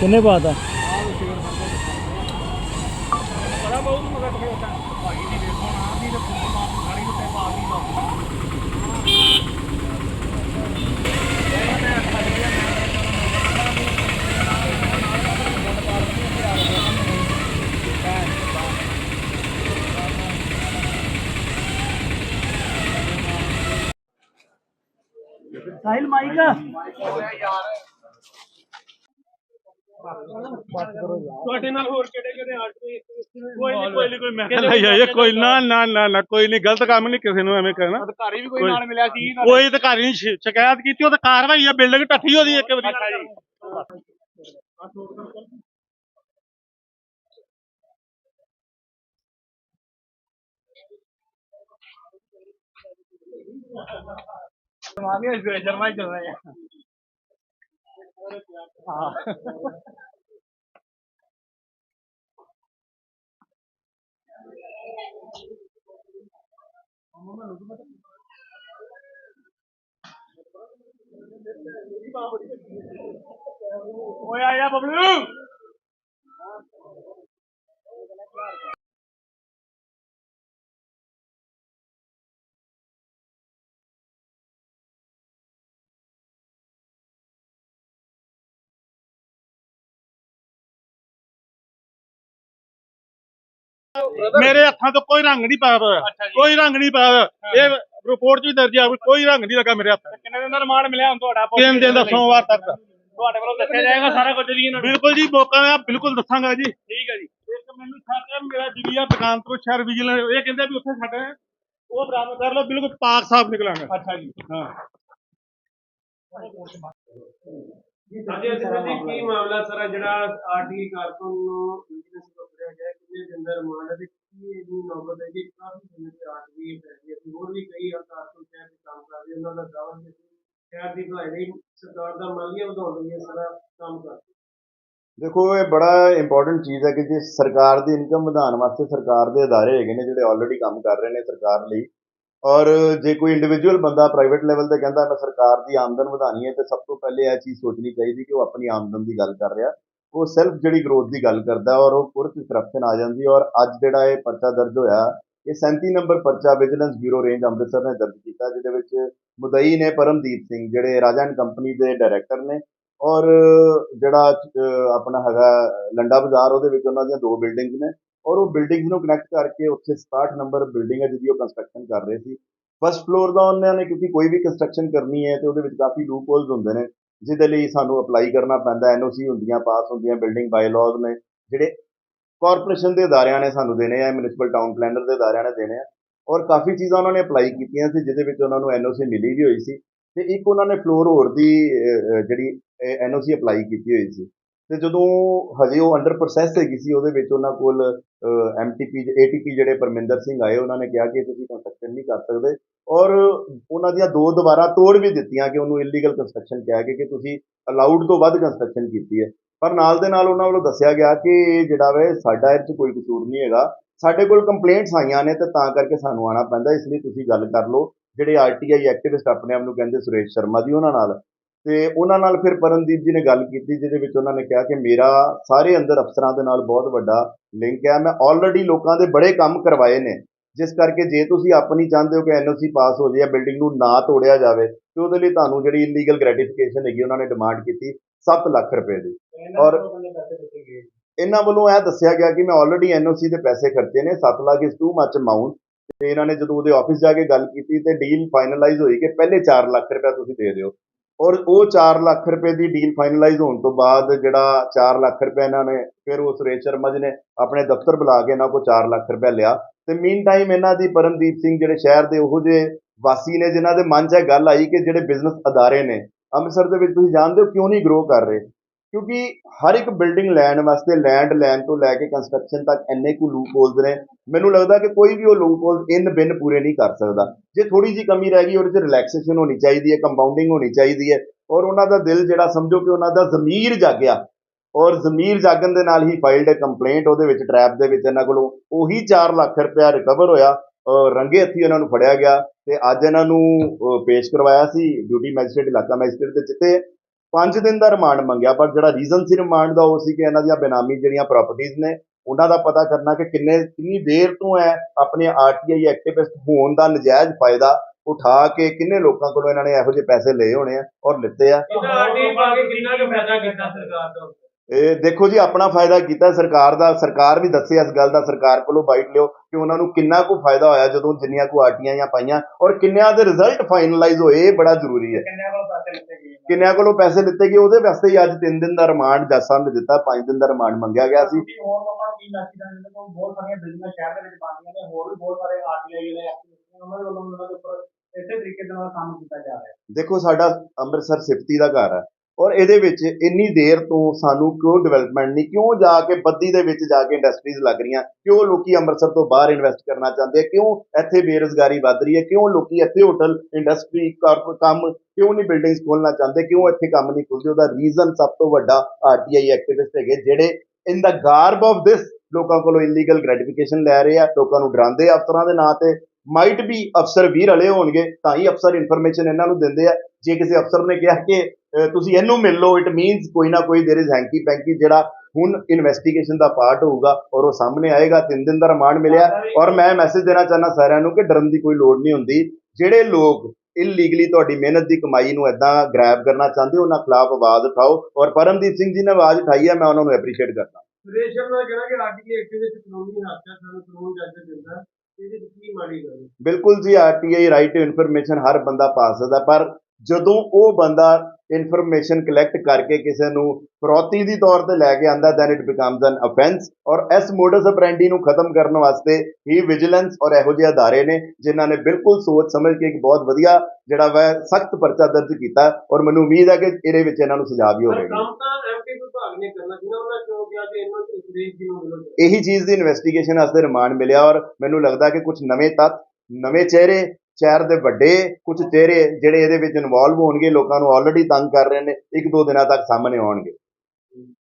ਕਿੰਨੇ ਪਾਤਾ ਬਹੁਤ ਸਾਹਿਲ ਮਾਈਕ ਤੁਹਾਡੇ ਨਾਲ ਹੋਰ ਕਿਹੜੇ ਕਿਹੜੇ ਆਰਟਿਸਟ ਕੋਈ ਨਹੀਂ ਕੋਈ ਨਹੀਂ ਕੋਈ ਮੈਂ ਨਹੀਂ ਆਏ ਕੋਈ ਨਾ ਨਾ ਨਾ ਨਾ ਕੋਈ ਨਹੀਂ ਗਲਤ ਕੰਮ ਨਹੀਂ ਕਿਸੇ ਨੂੰ ਐਵੇਂ ਕਰਨਾ। ਅਧਿਕਾਰੀ ਵੀ ਕੋਈ ਨਾਲ ਮਿਲਿਆ ਸੀ ਕੋਈ ਅਧਿਕਾਰੀ ਨੇ ਸ਼ਿ- ਸ਼ਿਕਾਇਤ ਕੀਤੀ ਉਹ ਤਾਂ ਕਾਰਵਾਈ ਆ ਬਿਲਡਿੰਗ ਟੱਠੀ ਉਹਦੀ ਇੱਕ ਵਾਰੀ। ਸਮਾਨੇ ਇਸ ਸ਼ਰਮਾ ਹੀ ਚੱਲ ਰਹੇ ਆ ਹਾਂ। ਓਏ ਆ ਜਾ ਬਬਲੂ। ਮੇਰੇ ਹੱਥਾਂ ਤੋਂ ਕੋਈ ਰੰਗ ਨਹੀਂ ਪਾਇਆ ਹੋਇਆ। ਕੋਈ ਰੰਗ ਨਹੀਂ ਪਾਇਆ ਹੋਇਆ। ਇਹ ਰਿਪੋਰਟ 'ਚ ਵੀ ਦਰਜ ਆ ਵੀ ਕੋਈ ਰੰਗ ਨਹੀਂ ਲੱਗਾ ਮੇਰੇ ਹੱਥ ਕਿੰਨੇ ਦਿਨ ਦਾ ਰਿਮਾਂਡ ਮਿਲਿਆ ਹੁਣ ਤੁਹਾਡਾ? ਤਿੰਨ ਦਿਨ ਦਾ ਸੋਮਵਾਰ ਤੱਕ। ਤੁਹਾਡੇ ਵੱਲੋਂ ਦੱਸਿਆ ਜਾਏਗਾ ਸਾਰਾ ਕੁਝ ਜੀ ਇਹਨਾਂ ਨੂੰ। ਬਿਲਕੁਲ ਜੀ ਮੌਕਾ ਮੈਂ ਬਿਲਕੁਲ ਦੱਸਾਂਗਾ ਜੀ। ਠੀਕ ਹੈ ਜੀ। ਇੱਕ ਮੈਨੂੰ ਸਾਡੇ ਮੇਰਾ ਜਿਗੀਆ ਦੁਕਾਨ ਤੋਂ ਸ਼ਹਿਰ ਵਿਜੀਲੈਂਸ ਇਹ ਕਹਿੰਦੇ ਵੀ ਉੱਥੇ ਸਾਡਾ ਉਹ ਬਰਾਮਦ ਕਰ ਲਓ ਬਿਲਕੁਲ ਪਾਕ ਸਾਫ਼ ਨਿਕਲਾਂਗਾ। ਅੱਛਾ ਜੀ। ਹਾਂ। ਹਾਂਜੀ ਅਸੀਂ ਜੀ ਕੀ ਮਾਮਲਾ ਸਰ ਜਿਹੜਾ ਆਰਟੀ ਕਾਰਕੁਨ ਨੂੰ ਵਿਜੀਲੈਂਸ ਪਕੜਿਆ ਗਿਆ ਕਿੰਨੇ ਦਿਨ ਦਾ ਰਿਮਾਂਡ ਹੈ ਕੀ ਇਹਦੀ ਨੌਬਤ ਹੈ ਕਿ ਕਾਫੀ ਦਿਨ ਦੀ ਆਰਟ ਵੀ ਅਸੀਂ ਹੋਰ ਵੀ ਕਈ ਕਾਰਕੁਨ ਸ਼ਹਿਰ ਦੇ ਕੰਮ ਕਰ ਉਹਨਾਂ ਦਾ ਦਾਅਵਾ ਕਿ ਅਸੀਂ ਸ਼ਹਿਰ ਦੀ ਭਲਾਈ ਲਈ ਸਰਕਾਰ ਦਾ ਮਾਲੀਆ ਵਧਾਉਣ ਲਈ ਇਹ ਸਾਰਾ ਕੰਮ ਕਰ ਦੇਖੋ, ਇਹ ਬੜਾ ਇੰਪੋਰਟੈਂਟ ਚੀਜ਼ ਹੈ ਕਿ ਜੇ ਸਰਕਾਰ ਦੀ ਇਨਕਮ ਵਧਾਉਣ ਵਾਸਤੇ ਸਰਕਾਰ ਦੇ ਅਦਾਰੇ ਹੈਗੇ ਨੇ ਜਿਹੜੇ ਆਲਰੇਡੀ ਕੰਮ ਕਰ ਰਹੇ ਨੇ ਸਰਕਾਰ ਲਈ। ਔਰ ਜੇ ਕੋਈ ਇੰਡੀਵਿਜੂਅਲ ਬੰਦਾ ਪ੍ਰਾਈਵੇਟ ਲੈਵਲ ਤੇ ਕਹਿੰਦਾ, ਮੈਂ ਸਰਕਾਰ ਦੀ ਆਮਦਨ ਵਧਾਣੀ ਹੈ, ਤੇ ਸਭ ਤੋਂ ਪਹਿਲੇ ਇਹ ਚੀਜ਼ ਸੋਚਣੀ ਚਾਹੀਦੀ ਕਿ ਉਹ ਆਪਣੀ ਆਮਦਨ ਦੀ ਗੱਲ ਕਰ ਰਿਹਾ। ਉਹ ਸੈਲਫ ਜਿਹੜੀ ਗਰੋਥ ਦੀ ਗੱਲ ਕਰਦਾ ਔਰ ਉਹ ਪੁਰਤ ਕਰਪਸ਼ਨ ਆ ਜਾਂਦੀ ਔਰ ਅੱਜ ਜਿਹੜਾ ਇਹ ਪਰਚਾ ਦਰਜ ਹੋਇਆ, ਇਹ 37 ਨੰਬਰ ਪਰਚਾ ਵਿਜੀਲੈਂਸ ਬਿਊਰੋ ਰੇਂਜ ਅੰਮ੍ਰਿਤਸਰ ਨੇ ਦਰਜ ਕੀਤਾ, ਜਿਹਦੇ ਵਿੱਚ ਮੁਦਈ ਨੇ ਪਰਮਦੀਪ ਸਿੰਘ, ਜਿਹੜੇ ਰਾਜਾ ਐਂਡ ਕੰਪਨੀ ਦੇ ਡਾਇਰੈਕਟਰ ਨੇ ਔਰ ਜਿਹੜਾ ਆਪਣਾ ਹੈਗਾ ਲੰਡਾ ਬਾਜ਼ਾਰ, ਉਹਦੇ ਵਿੱਚ ਉਹਨਾਂ ਦੀਆਂ ਦੋ ਬਿਲਡਿੰਗਸ ਨੇ ਔਰ ਉਹ ਬਿਲਡਿੰਗਸ ਨੂੰ ਕਨੈਕਟ ਕਰਕੇ ਉੱਥੇ 67 ਨੰਬਰ ਬਿਲਡਿੰਗ ਹੈ ਜਿਹਦੀ ਉਹ ਕੰਸਟਰਕਸ਼ਨ ਕਰ ਰਹੇ ਸੀ। ਫਸਟ ਫਲੋਰ ਦਾ ਉਹਨਾਂ ਨੇ, ਕਿਉਂਕਿ ਕੋਈ ਵੀ ਕੰਸਟਰਕਸ਼ਨ ਕਰਨੀ ਹੈ ਤੇ ਉਹਦੇ ਵਿੱਚ ਕਾਫੀ ਲੂਪ ਹੋਲਸ ਹੁੰਦੇ ਨੇ ਜਿਹਦੇ ਲਈ ਸਾਨੂੰ ਅਪਲਾਈ ਕਰਨਾ ਪੈਂਦਾ ਐਨਓਸੀ ਹੁੰਦੀਆਂ ਪਾਸ ਹੁੰਦੀਆਂ ਬਿਲਡਿੰਗ ਬਾਇਲਾਜ਼ ਨੇ ਜਿਹੜੇ ਕਾਰਪੋਰੇਸ਼ਨ ਦੇ ਅਦਾਰਿਆਂ ਨੇ ਸਾਨੂੰ ਦੇਣੇ ਆ ਮਿਊਨਿਸਪਲ ਟਾਊਨ ਪਲੈਨਰ ਦੇ ਅਦਾਰਿਆਂ ਨੇ ਦੇਣੇ ਆ। ਔਰ ਕਾਫੀ ਚੀਜ਼ਾਂ ਉਹਨਾਂ ਨੇ ਅਪਲਾਈ ਕੀਤੀਆਂ ਸੀ ਜਿਹਦੇ ਵਿੱਚ ਉਹਨਾਂ ਨੂੰ ਐਨਓਸੀ ਮਿਲੀ ਵੀ ਹੋਈ ਸੀ ਤੇ ਇੱਕ ਉਹਨਾਂ ਨੇ ਫਲੋਰ ਹੋਰ ਦੀ ਅਹ, ਅਹ, ਜਿਹੜੀ ਐਨਓਸੀ ਅਪਲਾਈ ਕੀਤੀ ਹੋਈ ਸੀ। ਤੇ ਜਦੋਂ ਹਜੇ ਉਹ ਅੰਡਰ ਪ੍ਰੋਸੈਸ ਹੈਗੀ ਸੀ, ਉਹਦੇ ਵਿੱਚ ਉਹਨਾਂ ਕੋਲ ਐਮਟੀਪੀ ਏਟੀਪੀ ਜਿਹੜੇ ਪਰਮਿੰਦਰ ਸਿੰਘ ਆਏ, ਉਹਨਾਂ ਨੇ ਕਿਹਾ ਕਿ ਤੁਸੀਂ ਕੰਸਟਰਕਸ਼ਨ ਨਹੀਂ ਕਰ ਸਕਦੇ। ਔਰ ਉਹਨਾਂ ਦੀਆਂ ਦੋ ਦੁਬਾਰਾ ਤੋੜ ਵੀ ਦਿੱਤੀਆਂ ਕਿ ਉਹਨੂੰ ਇਲੀਗਲ ਕੰਸਟਰਕਸ਼ਨ ਕਿਹਾ ਕਿ ਤੁਸੀਂ ਅਲਾਉਡ ਤੋਂ ਵੱਧ ਕੰਸਟਰਕਸ਼ਨ ਕੀਤੀ ਹੈ। ਪਰ ਨਾਲ ਦੇ ਨਾਲ ਉਹਨਾਂ ਵੱਲੋਂ ਦੱਸਿਆ ਗਿਆ ਕਿ ਇਹ ਜਿਹੜਾ ਵੇ ਸਾਡਾ ਇਹ 'ਚ ਕੋਈ ਕਸੂਰ ਨਹੀਂ ਹੈਗਾ। ਸਾਡੇ ਕੋਲ ਕੰਪਲੇਂਟਸ ਆਈਆਂ ਨੇ ਤੇ ਤਾਂ ਕਰਕੇ ਸਾਨੂੰ ਆਣਾ ਪੈਂਦਾ, ਇਸ ਲਈ ਤੁਸੀਂ ਗੱਲ ਕਰ ਲਓ। ਜਿਹੜੇ ਆਰਟੀਆਈ ਐਕਟਿਵਿਸਟ ਆਪਣੇ ਆਪ ਨੂੰ ਕਹਿੰਦੇ ਸੁਰੇਸ਼ ਸ਼ਰਮਾ ਜੀ, ਉਹਨਾਂ ਨਾਲ ਤੇ ਉਹਨਾਂ ਨਾਲ ਫਿਰ ਪਰਮਦੀਪ ਜੀ ਨੇ ਗੱਲ ਕੀਤੀ ਜਿਹਦੇ ਵਿੱਚ ਉਹਨਾਂ ਨੇ ਕਿਹਾ ਕਿ ਮੇਰਾ ਸਾਰੇ ਅੰਦਰ ਅਫਸਰਾਂ ਦੇ ਨਾਲ ਬਹੁਤ ਵੱਡਾ ਲਿੰਕ ਹੈ। ਮੈਂ ਆਲਰੇਡੀ ਲੋਕਾਂ ਦੇ ਬੜੇ ਕੰਮ ਕਰਵਾਏ ਨੇ ਜਿਸ ਕਰਕੇ ਜੇ ਤੁਸੀਂ ਆਪਣੀ ਚਾਹੁੰਦੇ ਹੋ ਕਿ ਐਨਓਸੀ ਪਾਸ ਹੋ ਜਾਏ ਜਾਂ ਬਿਲਡਿੰਗ ਨੂੰ ਨਾ ਤੋੜਿਆ ਜਾਵੇ ਤੇ ਉਹਦੇ ਲਈ ਤੁਹਾਨੂੰ ਜਿਹੜੀ ਇਲੀਗਲ ਗ੍ਰੈਟੀਫਿਕੇਸ਼ਨ ਹੈਗੀ ਉਹਨਾਂ ਨੇ ਡਿਮਾਂਡ ਕੀਤੀ 7 ਲੱਖ ਰੁਪਏ ਦੀ। ਔਰ ਇਹਨਾਂ ਵੱਲੋਂ ਇਹ ਦੱਸਿਆ ਗਿਆ ਕਿ ਮੈਂ ਆਲਰੇਡੀ ਐਨਓਸੀ ਦੇ ਪੈਸੇ ਖਰਚੇ ਨੇ 7 ਲੱਖ ਇਸ ਟੂ ਮੱਚ ਅਮਾਉਂਟ ਤੇ ਇਹਨਾਂ ਨੇ ਜਦੋਂ ਉਹਦੇ ਆਫਿਸ ਜਾ ਕੇ ਗੱਲ ਕੀਤੀ ਤੇ ਡੀਲ ਫਾਈਨਲਾਈਜ਼ ਹੋਈ ਕਿ ਪਹਿਲੇ 4 ਲੱਖ ਰੁਪਏ ਤੁਸੀਂ ਦੇ ਦਿਓ। ਔਰ ਉਹ 4 ਲੱਖ ਰੁਪਏ ਦੀ ਡੀਲ ਫਾਈਨਲਾਈਜ਼ ਹੋਣ ਤੋਂ ਬਾਅਦ ਜਿਹੜਾ 4 ਲੱਖ ਰੁਪਏ ਇਹਨਾਂ ਨੇ ਫਿਰ ਉਹ ਸੁਰੇਸ਼ ਸ਼ਰਮਾ ਜੀ ਨੇ ਆਪਣੇ ਦਫ਼ਤਰ ਬੁਲਾ ਕੇ ਇਹਨਾਂ ਕੋਲ 4 ਲੱਖ ਰੁਪਏ ਲਿਆ। ਤੇ ਮੀਨ ਟਾਈਮ ਇਹਨਾਂ ਦੀ ਪਰਮਦੀਪ ਸਿੰਘ ਜਿਹੜੇ ਸ਼ਹਿਰ ਦੇ ਉਹੋ ਜਿਹੇ ਵਾਸੀ ਨੇ, ਜਿਨ੍ਹਾਂ ਦੇ ਮਨ 'ਚ ਇਹ ਗੱਲ ਆਈ ਕਿ ਜਿਹੜੇ ਬਿਜ਼ਨਸ ਅਦਾਰੇ ਨੇ, ਅੰਮ੍ਰਿਤਸਰ ਦੇ ਵਿੱਚ ਤੁਸੀਂ ਜਾਣਦੇ ਹੋ ਕਿਉਂ ਨਹੀਂ ਗਰੋ ਕਰ ਰਹੇ? ਕਿਉਂਕਿ ਹਰ ਇੱਕ ਬਿਲਡਿੰਗ ਲੈਣ ਵਾਸਤੇ ਲੈਂਡ ਲੈਣ ਤੋਂ ਲੈ ਕੇ ਕੰਸਟਰਕਸ਼ਨ ਤੱਕ ਇੰਨੇ ਕੁ ਲੂਪ ਹੋਲਸ ਨੇ। ਮੈਨੂੰ ਲੱਗਦਾ ਕਿ ਕੋਈ ਵੀ ਉਹ ਲੂਪ ਹੋਲਸ ਇਨ ਬਿਨ ਪੂਰੇ ਨਹੀਂ ਕਰ ਸਕਦਾ। ਜੇ ਥੋੜੀ ਜੀ ਕਮੀ ਰਹਿ ਗਈ, ਉਹਦੇ 'ਚ ਰਿਲੈਕਸੇਸ਼ਨ ਹੋਣੀ ਚਾਹੀਦੀ ਹੈ ਕੰਪਾਊਂਡਿੰਗ ਹੋਣੀ ਚਾਹੀਦੀ ਹੈ ਔਰ ਉਹਨਾਂ ਦਾ ਦਿਲ ਜਿਹੜਾ ਸਮਝੋ ਕਿ ਉਹਨਾਂ ਦਾ ਜ਼ਮੀਰ ਜਾਗਿਆ ਔਰ ਜ਼ਮੀਰ ਜਾਗਣ ਦੇ ਨਾਲ ਹੀ ਫਾਈਲਡ ਕੰਪਲੇਂਟ ਉਹਦੇ ਵਿੱਚ ਟਰੈਪ ਦੇ ਵਿੱਚ ਇਹਨਾਂ ਕੋਲੋਂ ਉਹੀ 4 ਲੱਖ ਰੁਪਇਆ ਰਿਕਵਰ ਹੋਇਆ ਔਰ ਰੰਗੇ ਹੱਥੀ ਉਹਨਾਂ ਨੂੰ ਫੜਿਆ ਗਿਆ ਤੇ ਅੱਜ ਇਹਨਾਂ ਨੂੰ ਪੇਸ਼ ਕਰਵਾਇਆ ਸੀ, ਡਿਊਟੀ ਮੈਜਿਸਟ੍ਰੇਟ, ਇਲਾਕਾ ਮੈਜਿਸਟ੍ਰੇਟ ਦੇ ਜਿੱਥੇ 5 ਦਿਨ ਦਾ ਰਿਮਾਂਡ ਮੰਗਿਆ, ਪਰ ਜਿਹੜਾ ਰੀਜ਼ਨ ਸੀ ਰਿਮਾਂਡ ਦਾ, ਉਹ ਸੀ ਕਿ ਇਹਨਾਂ ਦੀਆਂ ਬੇਨਾਮੀ ਜਿਹੜੀਆਂ ਪ੍ਰਾਪਰਟੀਆਂ ਨੇ, ਉਹਨਾਂ ਦਾ ਪਤਾ ਕਰਨਾ ਕਿ ਕਿੰਨੇ, ਕਿੰਨੀ ਦੇਰ ਤੋਂ ਹੈ ਆਪਣੇ ਆਰਟੀਆਈ ਐਕਟਿਵਿਸਟ ਹੋਣ ਦਾ ਨਜਾਇਜ਼ ਫਾਇਦਾ ਉਠਾ ਕੇ ਕਿੰਨੇ ਲੋਕਾਂ ਕੋਲੋਂ ਇਹਨਾਂ ਨੇ ਇਹੋ ਜਿਹੇ ਪੈਸੇ ਲਏ ਹੋਣੇ ਆ ਔਰ ਲਿੱਤੇ ਆ। ਇਹਦਾ ਪਾ ਕੇ ਕਿੰਨਾ ਕੁ ਫਾਇਦਾ ਕੀਤਾ ਸਰਕਾਰ ਦਾ ਇਹ ਦੇਖੋ ਜੀ ਆਪਣਾ ਫਾਇਦਾ ਕੀਤਾ ਸਰਕਾਰ ਦਾ। ਸਰਕਾਰ ਵੀ ਦੱਸੇ ਇਸ ਗੱਲ ਦਾ ਸਰਕਾਰ ਕੋਲੋਂ ਬਾਈਟ ਲਿਓ ਕਿ ਉਹਨਾਂ ਨੂੰ ਕਿੰਨਾ ਕੁ ਫਾਇਦਾ ਹੋਇਆ ਜਦੋਂ ਜਿੰਨੀਆਂ ਕੁ ਆਰਟੀਆਂ ਜਾਂ ਪਾਈਆਂ ਔਰ ਕਿੰਨਿਆਂ ਦੇ ਰਿਜ਼ਲਟ ਫਾਈਨਲਾਈਜ਼ ਹੋਏ ਇਹ ਬੜਾ ਜ਼ਰੂਰੀ ਹੈ। ਕਿੰਨਿਆਂ ਕੋਲੋਂ ਪੈਸੇ ਲਿੱਤੇ ਗਏ ਉਹਦੇ ਵਾਸਤੇ ਹੀ ਅੱਜ 3 ਦਿਨ ਦਾ ਰਿਮਾਂਡ ਜੱਜ ਸਾਹਿਬ ਨੇ ਦਿੱਤਾ 5 ਦਿਨ ਦਾ ਰਿਮਾਂਡ ਮੰਗਿਆ ਗਿਆ ਸੀ। ਤੁਸੀਂ ਹੋਰ ਲੋਕਾਂ ਨੂੰ ਕੀ ਮੈਸੇਜ ਦਿੰਦੇ ਹੋ? ਬਹੁਤ ਸਾਰੀਆਂ ਬਿਜ਼ਨਸ ਸ਼ਹਿਰ ਦੇ ਵਿੱਚ ਬਣਦੀਆਂ ਨੇ ਹੋਰ ਵੀ ਬਹੁਤ ਸਾਰੇ ਆਰਟੀਆਈ ਜਿਹੜੇ ਐਕਟਿਵਿਸਟ ਨੇ ਉਹਨਾਂ ਦੇ ਵੱਲੋਂ ਉਹਨਾਂ ਦੇ ਉੱਪਰ ਇਸੇ ਤਰੀਕੇ ਦੇ ਨਾਲ ਕੰਮ ਕੀਤਾ ਜਾ ਰਿਹਾ ਹੈ। ਦੇਖੋ ਸਾਡਾ ਅੰਮ੍ਰਿਤਸਰ ਸਿਫਤੀ ਦਾ ਘਰ ਹੈ। ਔਰ ਇਹਦੇ ਵਿੱਚ ਇੰਨੀ ਦੇਰ ਤੋਂ ਸਾਨੂੰ ਕਿਉਂ ਡਿਵੈਲਪਮੈਂਟ ਨਹੀਂ, ਕਿਉਂ ਜਾ ਕੇ ਬੱਦੀ ਦੇ ਵਿੱਚ ਜਾ ਕੇ ਇੰਡਸਟਰੀਜ਼ ਲੱਗ ਰਹੀਆਂ? ਕਿਉਂ ਲੋਕੀ ਅੰਮ੍ਰਿਤਸਰ ਤੋਂ ਬਾਹਰ ਇਨਵੈਸਟ ਕਰਨਾ ਚਾਹੁੰਦੇ ਆ? ਕਿਉਂ ਇੱਥੇ ਬੇਰੁਜ਼ਗਾਰੀ ਵੱਧ ਰਹੀ ਹੈ? ਕਿਉਂ ਲੋਕੀ ਇੱਥੇ ਹੋਟਲ ਇੰਡਸਟਰੀ ਕਾਰਪੋਰੇਟ ਕੰਮ ਕਿਉਂ ਨਹੀਂ ਬਿਲਡਿੰਗਸ ਖੋਲਣਾ ਚਾਹੁੰਦੇ? ਕਿਉਂ ਇੱਥੇ ਕੰਮ ਨਹੀਂ ਖੁੱਲਦੇ ਉਹਦਾ ਰੀਜ਼ਨ ਸਭ ਤੋਂ ਵੱਡਾ ਆਰਟੀਆਈ ਐਕਟਿਵਿਸਟ ਹੈਗੇ ਜਿਹੜੇ ਇਨ ਦਾ ਗਾਰਬ ਆਫ ਦਿਸ ਲੋਕਾਂ ਕੋਲੋਂ ਇਲੀਗਲ ਗ੍ਰੈਟੀਫਿਕੇਸ਼ਨ ਲੈ ਰਹੇ ਆ, ਲੋਕਾਂ ਨੂੰ ਡਰਾਉਂਦੇ ਅਫਸਰਾਂ ਦੇ ਨਾਂ ਤੇ। ਮਾਈਟ ਵੀ ਅਫਸਰ ਵੀ ਰਲੇ ਹੋਣਗੇ, ਤਾਂ ਹੀ ਅਫਸਰ ਇਨਫੋਰਮੇਸ਼ਨ ਇਹਨਾਂ ਨੂੰ ਦਿੰਦੇ ਆ। ਜੇ ਕਿਸੇ ਅਫਸਰ ਨੇ ਕਿਹਾ ਕਿ ਤੁਸੀਂ ਇਹਨੂੰ ਮਿਲ ਲਓ ਇਟ ਮੀਨਸ ਕੋਈ ਨਾ ਕੋਈ ਦੇਰ ਇਜ਼ ਹੈਂਕੀ ਪੈਂਕੀ ਜਿਹੜਾ ਹੁਣ ਇਨਵੈਸਟੀਗੇਸ਼ਨ ਦਾ ਪਾਰਟ ਹੋਊਗਾ ਔਰ ਉਹ ਸਾਹਮਣੇ ਆਏਗਾ ਤਿੰਨ ਦਿਨ ਦਾ ਰਿਮਾਂਡ ਮਿਲਿਆ ਔਰ ਮੈਂ ਮੈਸੇਜ ਦੇਣਾ ਚਾਹੁੰਦਾ ਸਾਰਿਆਂ ਨੂੰ ਕਿ ਡਰਨ ਦੀ ਕੋਈ ਲੋੜ ਨਹੀਂ ਹੁੰਦੀ। ਜਿਹੜੇ ਲੋਕ ਇਲੀਗਲੀ ਤੁਹਾਡੀ ਮਿਹਨਤ ਦੀ ਕਮਾਈ ਨੂੰ ਐਦਾਂ ਗ੍ਰੈਬ ਕਰਨਾ ਚਾਹੁੰਦੇ ਉਹਨਾਂ ਖਿਲਾਫ ਆਵਾਜ਼ ਉਠਾਓ ਔਰ ਪਰਮਦੀਪ ਸਿੰਘ ਜੀ ਨੇ ਆਵਾਜ਼ ਉਠਾਈ ਹੈ ਮੈਂ ਉਹਨਾਂ ਨੂੰ ਐਪਰੀਸ਼ੀਏਟ ਕਰਦਾ। ਸੁਰੇਸ਼ ਸ਼ਰਮਾ ਕਹਿਣਾ ਕਿ ਆਰਟੀ ਐਕਟਿਵਿਸਟ ਕਾਨੂੰਨੀ ਹਾਦਸਾ ਸਾਨੂੰ ਕਾਨੂੰਨ ਜੱਜ ਦਿੰਦਾ ਇਹਦੇ ਵਿੱਚ ਕੀ ਮਾੜੀ ਗੱਲ ਹੈ? ਬਿਲਕੁਲ ਜੀ ਆਰਟੀਆਈ ਰਾਈਟ ਟੂ ਇਨਫੋਰਮੇਸ਼ਨ ਹਰ ਬੰਦਾ ਪਾ ਸਕਦਾ ਪਰ ਜਦੋਂ ਉਹ ਬੰਦਾ ਇਨਫੋਰਮੇਸ਼ਨ ਕਲੈਕਟ ਕਰਕੇ ਕਿਸੇ ਨੂੰ ਫਰੌਤੀ ਦੀ ਤੌਰ ਤੇ ਲੈ ਕੇ ਆਂਦਾ then it becomes an offence ਔਰ ਇਸ ਮੋਡਸ ਆਪਰੈਂਡੀ ਨੂੰ ਖਤਮ ਕਰਨ ਵਾਸਤੇ ਹੀ ਵਿਜੀਲੈਂਸ ਔਰ ਇਹੋ ਜਿਹੇ ਅਦਾਰੇ ਨੇ ਜਿਨ੍ਹਾਂ ਨੇ ਬਿਲਕੁਲ ਸੋਚ ਸਮਝ ਕੇ ਇੱਕ ਬਹੁਤ ਵਧੀਆ ਜਿਹੜਾ ਵਾ ਸਖਤ ਪਰਚਾ ਦਰਜ ਕੀਤਾ ਔਰ ਮੈਨੂੰ ਉਮੀਦ ਹੈ ਕਿ ਇਹਦੇ ਵਿੱਚ ਇਹਨਾਂ ਨੂੰ ਸਜ਼ਾ ਵੀ ਹੋਵੇਗੀ। ਇਹੀ ਚੀਜ਼ ਦੀ ਇਨਵੈਸਟੀਗੇਸ਼ਨ ਵਾਸਤੇ ਰਿਮਾਂਡ ਮਿਲਿਆ ਔਰ ਮੈਨੂੰ ਲੱਗਦਾ ਕਿ ਕੁਝ ਨਵੇਂ ਤੱਤ ਨਵੇਂ ਚਿਹਰੇ ਸ਼ਹਿਰ ਦੇ ਵੱਡੇ ਕੁਝ ਚਿਹਰੇ ਜਿਹੜੇ ਇਹਦੇ ਵਿੱਚ ਇਨਵੋਲਵ ਹੋਣਗੇ ਲੋਕਾਂ ਨੂੰ ਆਲਰੇਡੀ ਤੰਗ ਕਰ ਰਹੇ ਨੇ ਇੱਕ ਦੋ ਦਿਨਾਂ ਤੱਕ ਸਾਹਮਣੇ ਆਉਣਗੇ।